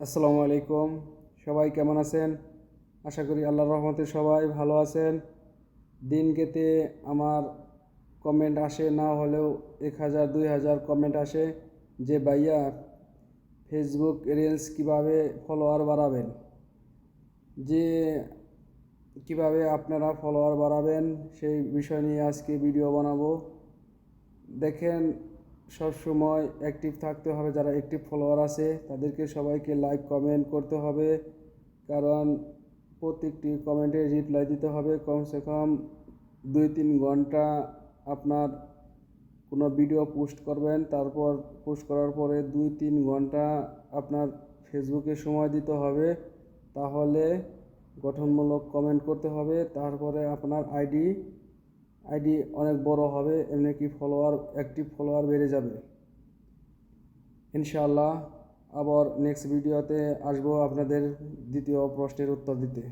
আসসালামু আলাইকুম। সবাই কেমন আছেন? আশা করি আল্লাহর রহমতে সবাই ভালো আছেন। দিন গেতে আমার কমেন্ট আসে, না হলেও এক হাজার, দুই হাজার কমেন্ট আসে যে, ভাইয়া ফেসবুক রিলস কীভাবে ফলোয়ার বাড়াবেন? যে, কীভাবে আপনারা ফলোয়ার বাড়াবেন? সেই বিষয় নিয়ে আজকে ভিডিও বানাবো। দেখেন সব সময় অ্যাক্টিভ থাকতে হবে, যারা অ্যাক্টিভ ফলোয়ার আছে, তাদেরকে সবাইকে লাইক কমেন্ট করতে হবে। কারণ প্রত্যেকটি কমেন্টে রিপ্লাই দিতে হবে। কমসে কম দুই তিন ঘণ্টা আপনার কোনো ভিডিও পোস্ট করবেন, তারপর পোস্ট করার পরে দুই তিন ঘণ্টা আপনার ফেসবুকে সময় দিতে হবে। তাহলে গঠনমূলক কমেন্ট করতে হবে। তারপরে আপনার আইডি আইডি অনেক বড় হবে, এমনি কি ফলোয়ার অ্যাক্টিভ ফলোয়ার বেড়ে যাবে। ইনশাআল্লাহ আবার নেক্সট ভিডিওতে আসব আপনাদের দ্বিতীয় প্রশ্নের উত্তর দিতে।